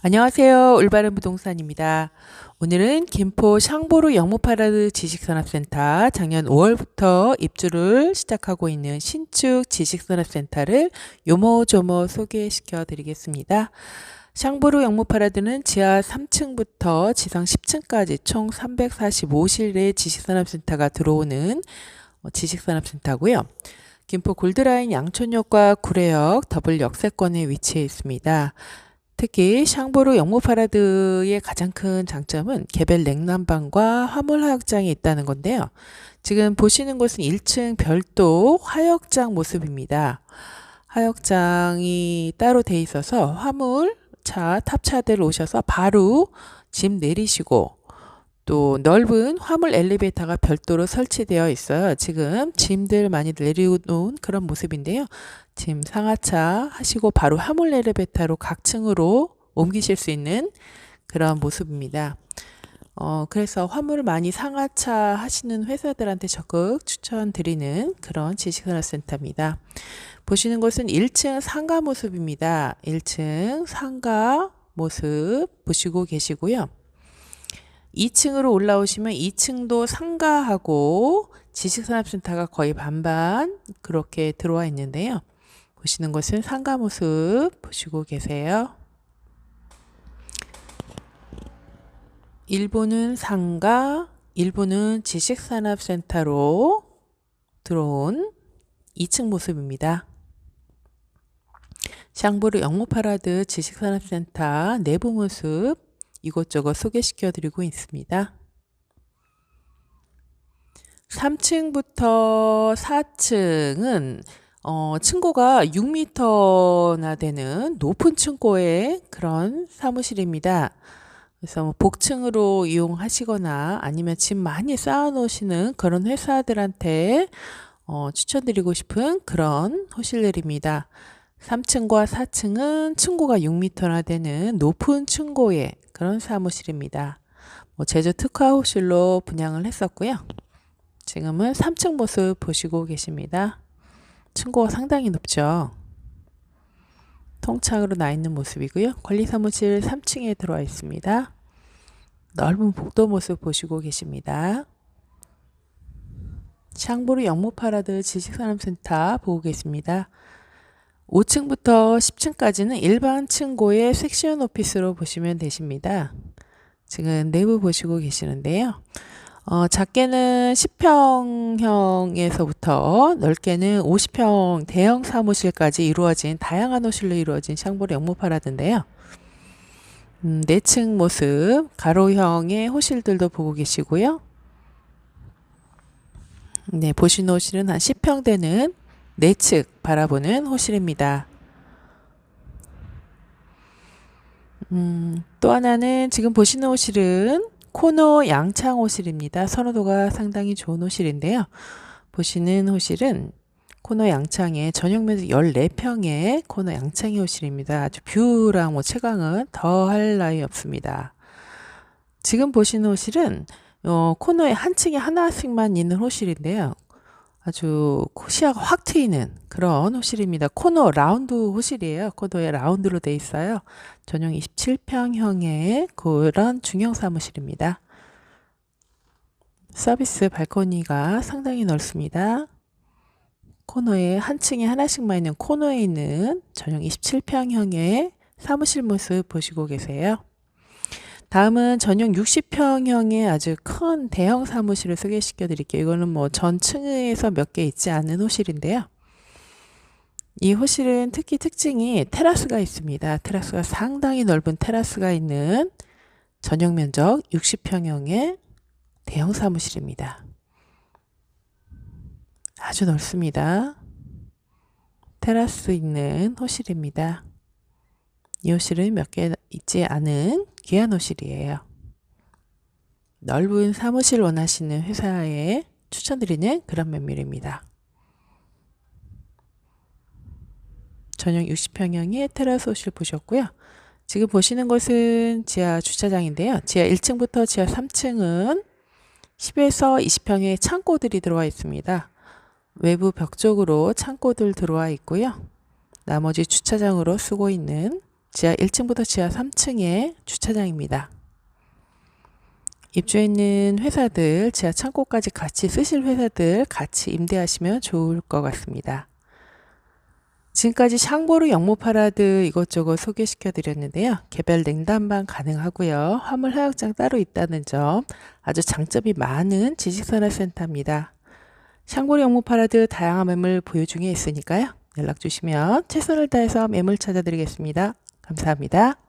안녕하세요. 올바른 부동산입니다. 오늘은 김포 샹보루 영무파라드 지식산업센터 작년 5월부터 입주를 시작하고 있는 신축 지식산업센터를 요모조모 소개시켜 드리겠습니다. 샹보루 영무파라드는 지하 3층부터 지상 10층까지 총 345실의 지식산업센터가 들어오는 어, 지식산업센터고요. 김포 골드라인 양촌역과 구례역 더블 역세권에 위치해 있습니다. 특히 샹보르 영무파라드의 가장 큰 장점은 개별 냉난방과 화물 화역장이 있다는 건데요. 지금 보시는 곳은 1층 별도 화역장 모습입니다. 화역장이 따로 돼 있어서 화물 차 탑차들 오셔서 바로 짐 내리시고 또 넓은 화물 엘리베이터가 별도로 설치되어 있어요. 지금 짐들 많이 내려놓은 그런 모습인데요. 짐 상하차 하시고 바로 화물 엘리베이터로 각 층으로 옮기실 수 있는 그런 모습입니다. 어, 그래서 화물을 많이 상하차 하시는 회사들한테 적극 추천드리는 그런 지식산업센터입니다. 보시는 곳은 1층 상가 모습입니다. 1층 상가 모습 보시고 계시고요. 2층으로 올라오시면 2층도 상가하고 지식산업센터가 거의 반반 그렇게 들어와 있는데요. 보시는 것은 상가 모습 보시고 계세요. 일부는 상가, 일부는 지식산업센터로 들어온 2층 모습입니다. 샹부르 영무파라드 지식산업센터 내부 모습 이곳저곳 소개시켜 드리고 있습니다. 3층부터 4층은 어, 층고가 6m나 되는 높은 층고의 그런 사무실입니다. 그래서 뭐 복층으로 이용하시거나 아니면 짐 많이 쌓아 놓으시는 그런 회사들한테 어, 추천드리고 싶은 그런 호실들입니다. 3층과 4층은 층고가 6m나 되는 높은 층고의 그런 사무실입니다. 뭐 제주 특화 호실로 분양을 했었고요. 지금은 3층 모습 보시고 계십니다. 층고가 상당히 높죠. 통창으로 나 있는 모습이고요. 관리사무실 3층에 들어와 있습니다. 넓은 복도 모습 보시고 계십니다. 샹보르 영무파라드 지식산업센터 보고 계십니다. 5층부터 10층까지는 일반 층고의 섹션 오피스로 보시면 되십니다. 지금 내부 보시고 계시는데요. 어, 작게는 10평형에서부터 넓게는 50평 대형 사무실까지 이루어진 다양한 호실로 이루어진 샹보르 영무파라드인데요. 음, 4층 모습, 가로형의 호실들도 보고 계시고요. 네, 보시는 호실은 한 10평 되는 내 측 바라보는 호실입니다. 음, 또 하나는 지금 보시는 호실은 코너 양창 호실입니다. 선호도가 상당히 좋은 호실인데요. 보시는 호실은 코너 양창에 전용 면적 14평의 코너 양창의 호실입니다. 아주 뷰랑 뭐 채광은 더할 나위 없습니다. 지금 보시는 호실은 어, 코너에 한 층에 하나씩만 있는 호실인데요. 아주 시야가 확 트이는 그런 호실입니다. 코너 라운드 호실이에요. 코너에 라운드로 돼 있어요. 전용 27평형의 그런 중형 사무실입니다. 서비스 발코니가 상당히 넓습니다. 코너에 한 층에 하나씩만 있는 코너에 있는 전용 27평형의 사무실 모습 보시고 계세요. 다음은 전용 60평형의 아주 큰 대형 사무실을 소개시켜 드릴게요. 이거는 뭐 전층에서 몇 개 있지 않은 호실인데요. 이 호실은 특히 특징이 테라스가 있습니다. 테라스가 상당히 넓은 테라스가 있는 전용 면적 60평형의 대형 사무실입니다. 아주 넓습니다. 테라스 있는 호실입니다. 이 호실은 몇 개 있지 않은 귀한 호실이에요. 넓은 사무실 원하시는 회사에 추천드리는 그런 면밀입니다. 전용 60평형의 테라스 호실 보셨고요. 지금 보시는 것은 지하 주차장인데요. 지하 1층부터 지하 3층은 10에서 20평의 창고들이 들어와 있습니다. 외부 벽 쪽으로 창고들 들어와 있고요. 나머지 주차장으로 쓰고 있는 지하 1층부터 지하 3층의 주차장입니다. 입주해 있는 회사들, 지하 창고까지 같이 쓰실 회사들 같이 임대하시면 좋을 것 같습니다. 지금까지 샹보르 영모 파라드 이것저것 소개시켜 드렸는데요. 개별 냉담방 가능하고요. 화물 하역장 따로 있다는 점 아주 장점이 많은 지식산업센터입니다. 샹보르 영모 파라드 다양한 매물 보유 중에 있으니까요. 연락 주시면 최선을 다해서 매물 찾아드리겠습니다. 감사합니다.